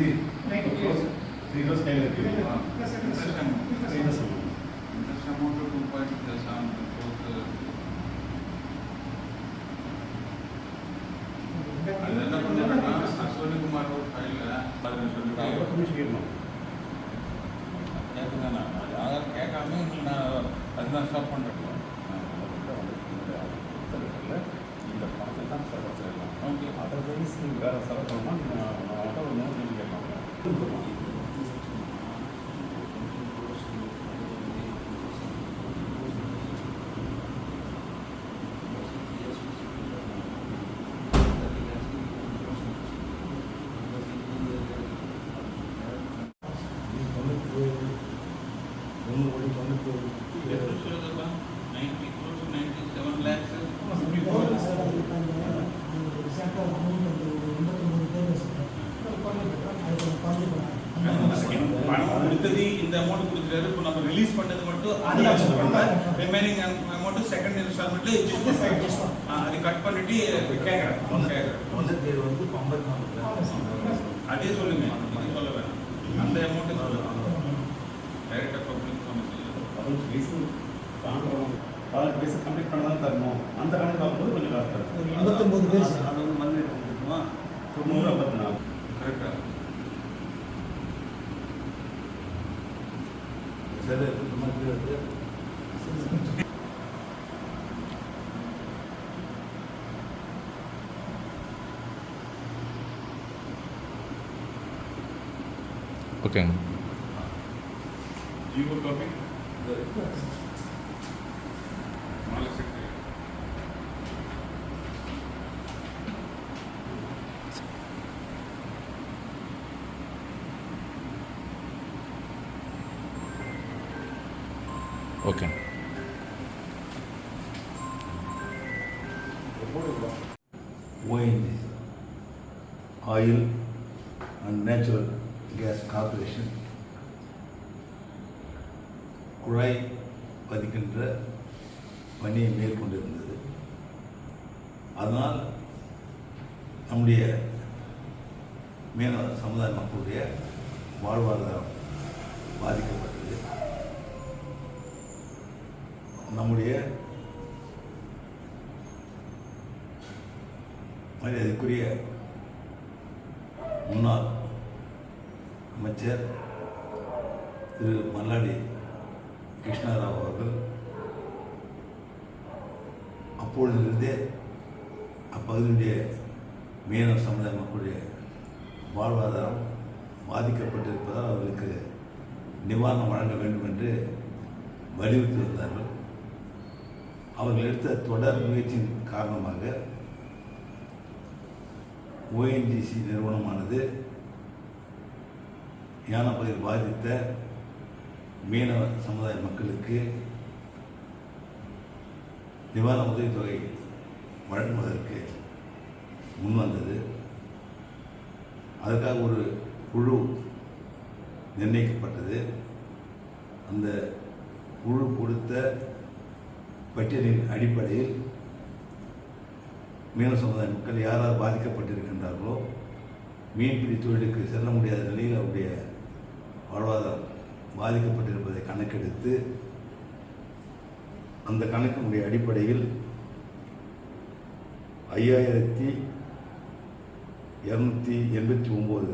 Three three dose கையில் இருக்கு Interest amount. Three dose Interest amount of two point seven crores. அது என்ன பண்ணாருன்னா அஸ்வினிகுமார் ஒரு ஃபைல்ல பதினஞ்சு சொல்லி புரிஞ்சுக்கணும் கேட்குங்க நான் அது ஆதார் கேட்காம உங்களுக்கு நான் அதுதான் ஸ்டாப் பண்ணுறேன் இந்த பணத்தை தான் சார் வச்சிருக்கலாம் ஓகே அதர்வைஸ் நீங்கள் வேறு செலவு பணம் கொடுத்தது இந்த அமௌண்ட் இப்போ நம்ம ரிலீஸ் பண்ணது மட்டும் அது பண்ணல. ரிமைனிங் அமௌண்ட் செகண்ட் இன்ஸ்டால்மெண்ட்ல அது கட் பண்ணிட்டு கேட்குறேன் முதல் தேர்வு வந்து ஐம்பத்தி நாலு அதே சொல்லுங்க. சொல்ல வேணாம். அந்த அமௌண்ட் சொல்லுங்க. டைரக்டர் பப்ளிக் பதினெட்டு வயசு தாண்டணும் பதினெட்டு வயசு கம்ப்ளீட் பண்ண தான் தரணும். அந்த கணக்கு பார்க்கும்போது கொஞ்சம் காசு தரும் எண்பத்தொம்பது பேர் சார். அது வந்து மந்த்லி கொடுத்துருமா தொண்ணூறு ஐம்பத்தி நாலு கரெக்டா. சரி இந்த மாதிரி ஓகேங்க ஜீவோ காப்பி Okay. Oil. பணியை மேற்கொண்டிருந்தது. அதனால் நம்முடைய மீனவ சமுதாய மக்களுடைய வாழ்வாதாரம் பாதிக்கப்பட்டது. நம்முடைய மரியாதைக்குரிய முன்னாள் அமைச்சர் திரு மல்லாடி கிருஷ்ணாராவ் அவர்கள் அப்பொழுதிலிருந்தே அப்பகுதியுடைய மீனவ சமுதாய மக்களுடைய வாழ்வாதாரம் பாதிக்கப்பட்டிருப்பதால் அவர்களுக்கு நிவாரணம் வழங்க வேண்டும் என்று வலியுறுத்தி வந்தார்கள். அவர்கள் எடுத்த தொடர் முயற்சியின் காரணமாக ஓஎன்ஜிசி நிறுவனமானது யானப்பகுதியில் பாதித்த மீனவ சமுதாய மக்களுக்கு நிவாரண உதவித்தொகை வழங்குவதற்கு முன்வந்தது அதற்காக ஒரு குழு நிர்ணயிக்கப்பட்டது. அந்த குழு கொடுத்த பட்டியலின் அடிப்படையில் மீன சமுதாய மக்கள் யாரால் பாதிக்கப்பட்டிருக்கின்றார்களோ மீன்பிடி தொழிலுக்கு செல்ல முடியாத நிலையில் அவருடைய வாழ்வாதாரம் பாதிக்கப்பட்டிருப்பதை கணக்கெடுத்து அந்த கணக்கினுடைய அடிப்படையில் ஐயாயிரத்தி இரநூத்தி எண்பத்தி ஒம்பது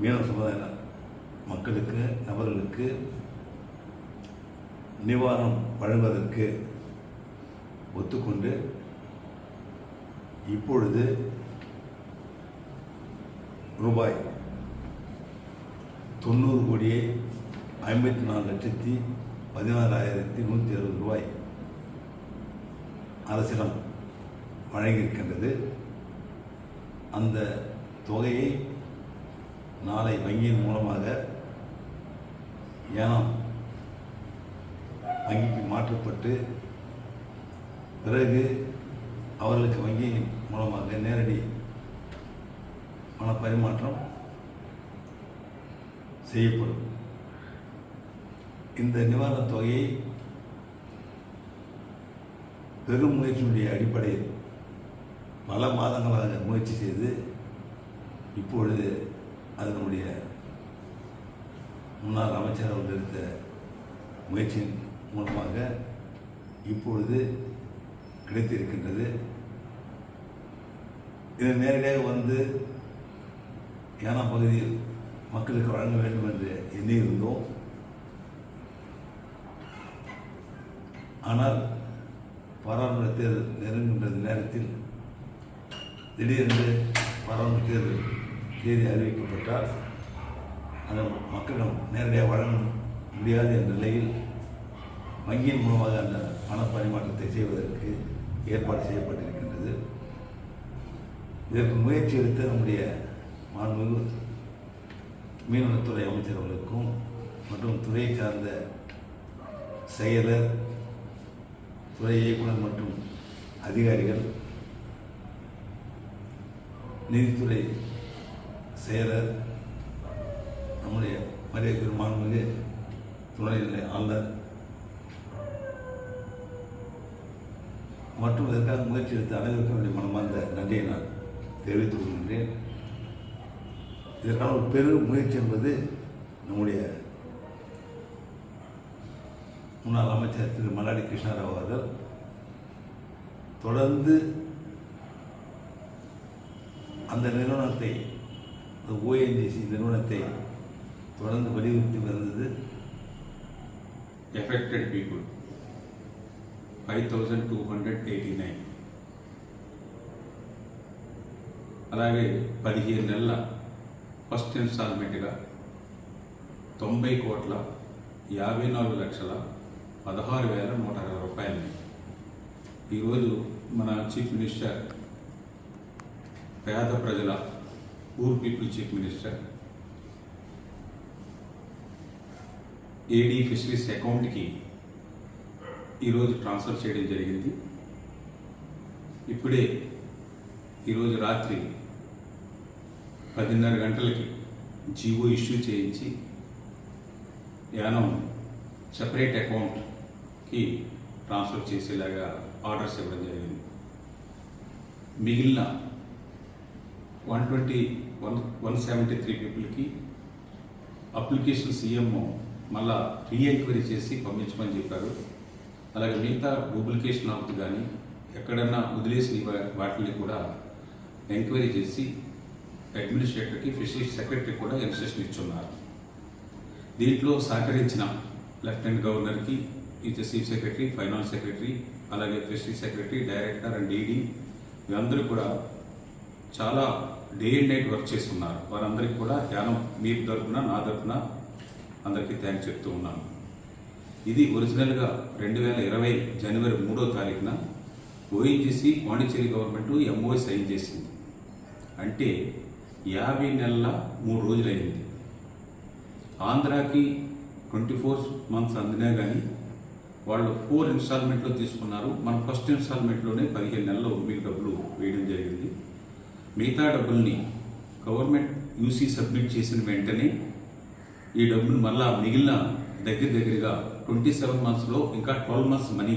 மீனவ சமுதாய மக்களுக்கு நபர்களுக்கு நிவாரணம் வழங்குவதற்கு ஒத்துக்கொண்டு இப்பொழுது ரூபாய் தொண்ணூறு கோடியே ஐம்பத்தி நாலு லட்சத்தி பதினாறாயிரத்தி நூற்றி அறுபது ரூபாய் அரசிடம் வழங்கியிருக்கின்றது. அந்த தொகையை நாளை வங்கியின் மூலமாக ஏனாம் வங்கிக்கு மாற்றப்பட்டு பிறகு அவர்களுக்கு வங்கியின் மூலமாக நேரடி பண பரிமாற்றம் செய்யப்படும். இந்த நிவாரணத் தொகையை பெரும் முயற்சியினுடைய அடிப்படையில் பல மாதங்களாக முயற்சி செய்து இப்பொழுது அதனுடைய முன்னாள் அமைச்சர் அவர்கள் எடுத்த முயற்சியின் மூலமாக இப்பொழுது கிடைத்திருக்கின்றது. இது நேரடியாக வந்து யானா பகுதியில் மக்களுக்கு வழங்க வேண்டும் என்று எண்ணியிருந்தோம். ஆனால் பாராளுமன்ற தேர்தல் நெருங்குகின்ற நேரத்தில் திடீரென்று பாராளுமன்ற தேர்தல் தேதி அறிவிக்கப்பட்டால் அந்த மக்களிடம் நேரடியாக வழங்க முடியாது என்ற நிலையில் வங்கியின் மூலமாக அந்த பண பரிமாற்றத்தை செய்வதற்கு ஏற்பாடு செய்யப்பட்டிருக்கின்றது. இதற்கு முயற்சி எடுத்த நம்முடைய மாண்புமிகு மீன்வளத்துறை அமைச்சர்களுக்கும் மற்றும் துறையை சார்ந்த செயலர் துறை இயக்குனர் மற்றும் அதிகாரிகள் நீதித்துறை செயலர் நம்முடைய மரியாதை மாண்புமிகு துணைநிலை ஆளுநர் மற்றும் இதற்காக முயற்சி எடுத்த அனைவருக்கும் என்னுடைய மனமார்ந்த நன்றியை நான் தெரிவித்துக் கொள்கின்றேன். இதற்கான ஒரு பெரும் முயற்சி என்பது நம்முடைய முன்னாள் அமைச்சர் திரு மல்லாடி கிருஷ்ணாராவ் அவர்கள் தொடர்ந்து அந்த நிறுவனத்தை ஓஎன்ஜிசி நிறுவனத்தை தொடர்ந்து வலியுறுத்தி வந்தது affected people 5289 అలాగే పదిహేను నెలల ఫస్ట్ ఇన్స్టాల్మెంట్గా తొంభై కోట్ల యాభై నాలుగు లక్షల పదహారు వేల నూట అరవై రూపాయలని ఈరోజు మన చీఫ్ మినిస్టర్ పేద ప్రజల poor people chief minister AD fisheries అకౌంట్కి ఈరోజు ట్రాన్స్ఫర్ చేయడం జరిగింది. ఇప్పుడే ఈరోజు రాత్రి పదిన్నర గంటలకి జీవో ఇష్యూ చేయించి యానం సపరేట్ అకౌంట్ కి ట్రాన్స్ఫర్ చేసేలాగా ఆర్డర్స్ ఇవ్వడం జరిగింది. మిగిలిన one twenty one one seventy three పీపుల్కి అప్లికేషన్ సీఎం మళ్ళా రీఎంక్వైరీ చేసి పంపించమని చెప్పారు. అలాగే మిగతా డూప్లికేషన్ ఆఫ్ కానీ ఎక్కడన్నా వదిలేసిన వాటిని కూడా ఎంక్వైరీ చేసి అడ్మినిస్ట్రేటర్కి ఫిషరీస్ సెక్రటరీ కూడా ఇన్స్ట్రక్షన్ ఇచ్చున్నారు. దీంట్లో సహకరించిన లెఫ్టినెంట్ గవర్నర్కి ఇచ్చే చీఫ్ సెక్రటరీ ఫైనాన్స్ సెక్రటరీ అలాగే fishery secretary director and DD వీరందరూ కూడా చాలా డే అండ్ నైట్ వర్క్ చేస్తున్నారు. వారందరికీ కూడా ధ్యానం మీ తరఫున నా తరపున అందరికీ థ్యాంక్స్ చెప్తూ ఉన్నాను. ఇది ఒరిజినల్గా రెండు వేల ఇరవై జనవరి మూడో తారీఖున ONGC Pondicherry government MOI sign చేసింది. అంటే యాభై నెలల మూడు రోజులైంది. ఆంధ్రాకి ట్వంటీ ఫోర్ మంత్స్ అందినా కానీ వాళ్ళు ఫోర్ ఇన్స్టాల్మెంట్లో తీసుకున్నారు. మన ఫస్ట్ ఇన్స్టాల్మెంట్లోనే పదిహేను నెలలు మీకు డబ్బులు వేయడం జరిగింది. మిగతా డబ్బుల్ని గవర్నమెంట్ యూసీ సబ్మిట్ చేసిన వెంటనే ఈ డబ్బులు మళ్ళా మిగిలిన దగ్గర దగ్గరగా ట్వంటీ సెవెన్ మంత్స్లో ఇంకా twelve months money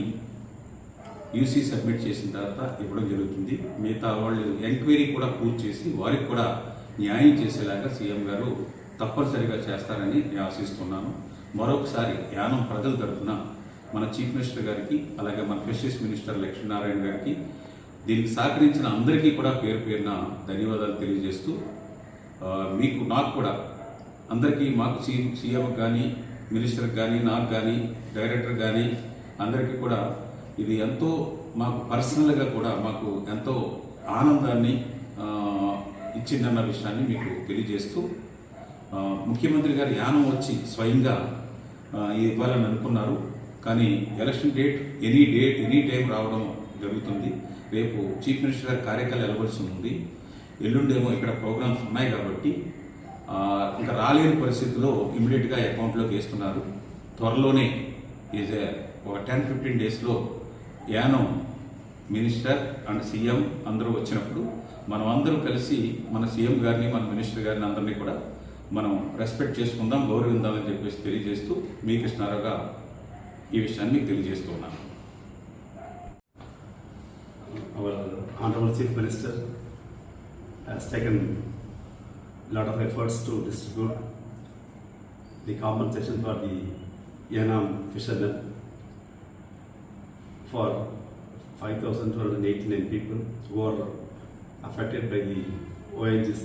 UC submit చేసిన తర్వాత ఇవ్వడం జరుగుతుంది. మిగతా వాళ్ళు ఎంక్వైరీ కూడా పూర్తి చేసి వారికి కూడా న్యాయం చేసేలాగా సీఎం గారు తప్పనిసరిగా చేస్తారని నేను ఆశిస్తున్నాను. మరొకసారి యానం ప్రజల తరఫున మన చీఫ్ మినిస్టర్ గారికి అలాగే మన ఫిషరీస్ మినిస్టర్ లక్ష్మీనారాయణ గారికి దీనికి సహకరించిన అందరికీ కూడా పేరు పేరున ధన్యవాదాలు తెలియజేస్తూ మీకు నాకు కూడా అందరికీ మాకు సీ సీఎం కానీ మినిస్టర్ కానీ నాకు కానీ డైరెక్టర్ కానీ అందరికీ కూడా ఇది ఎంతో మాకు పర్సనల్గా కూడా మాకు ఎంతో ఆనందాన్ని ఇచ్చిందన్న విషయాన్ని మీకు తెలియజేస్తూ ముఖ్యమంత్రి గారు యానం వచ్చి స్వయంగా ఇవ్వాలని అనుకున్నారు. కానీ election date any date any time రావడం జరుగుతుంది. రేపు చీఫ్ మినిస్టర్ గారి కార్యకాలం వెళ్ళవలసి ఉంది ఎల్లుండేమో ఇక్కడ ప్రోగ్రామ్స్ ఉన్నాయి కాబట్టి ఇంకా రాలేని పరిస్థితిలో ఇమీడియట్గా అకౌంట్లోకి వేస్తున్నారు. త్వరలోనే ఈజ్ ఒక టెన్ ఫిఫ్టీన్ డేస్లో యానం మినిస్టర్ అండ్ సీఎం అందరూ వచ్చినప్పుడు మనం అందరూ కలిసి మన సీఎం గారిని మన మినిస్టర్ గారిని అందరినీ కూడా మనం రెస్పెక్ట్ చేసుకుందాం గౌరవిందామని చెప్పేసి తెలియజేస్తూ మీ కృష్ణారావుగా ఈ విషయాన్ని మీకు తెలియజేస్తూ ఉన్నాను our Honorable Chief Minister has taken lot of efforts to distribute the compensation for the Yanam fishermen for 5,289 people who are affected by the ONGC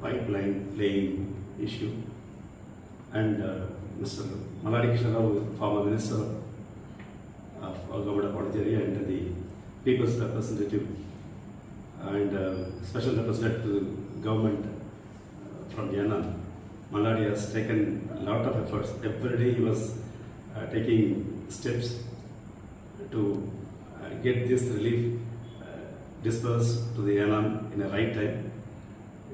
pipeline laying issue. And uh, Mr. Maladi Krishna Rao, former minister of government of Pondicherry and the people's representative and uh, special representative to the government uh, from Yanam. Maladi has taken a lot of efforts. Every day he was uh, taking steps to uh, get this relief uh, dispersed to the Yanam in a right time.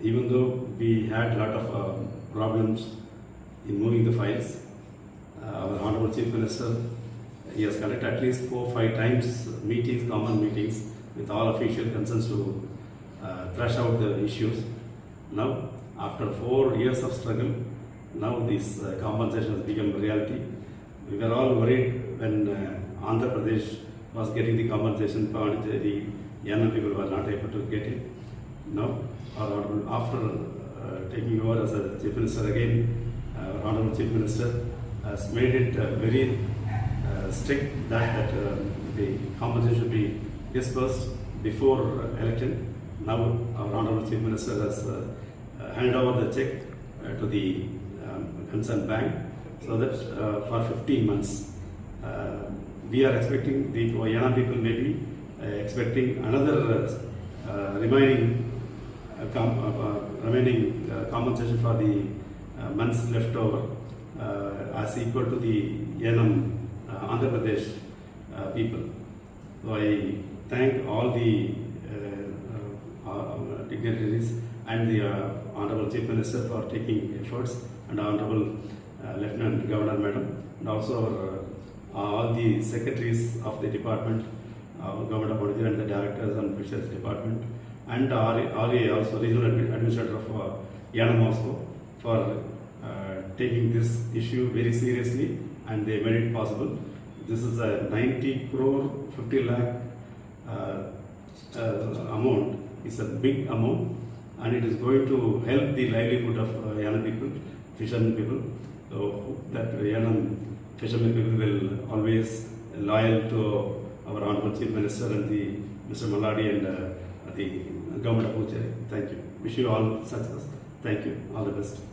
Even though we had a lot of uh, problems in moving the files, uh, our Honorable Chief Minister, he has conducted at least four, five times meetings, common meetings with all official concerns to uh, thrash out the issues. Now, after four years of struggle, now this uh, compensation has become a reality. We were all worried when Andhra Pradesh was getting the compensation, Pondicherry, Yanam people were not able to get it. Now, after uh, taking over as a chief minister again, honorable chief minister has made it uh, very uh, strict that, that uh, the compensation should be dispersed before uh, election. Now, our honorable chief minister has uh, uh, handed over the check uh, to the um, concerned bank so that uh, for 15 months uh, we are expecting the Yana people may be uh, expecting another uh, uh, remaining uh, com- uh, uh, remaining uh, compensation for the uh, months left over uh, as equal to the Yanam uh, Andhra Pradesh uh, people. So I thank all the uh, uh, uh, dignitaries and the uh, Honorable Chief Minister for taking efforts and Honorable uh, Lieutenant Governor Madam and also uh, all the secretaries of the department, uh, Government of Puducherry and the directors and officials department and RA, also regional Admi- administrator of uh, Yanam also for uh, taking this issue very seriously and they made it possible. This is a 90 crore 50 lakh uh, uh, amount. It's a big amount and it is going to help the livelihood of uh, Yanam people, fishermen people. So that Yanam fishermen people will always loyal to our Honorable Chief Minister and the Mr. Maladi and uh, the government of Puducherry. Thank you. Wish you all success. Thank you. All the best.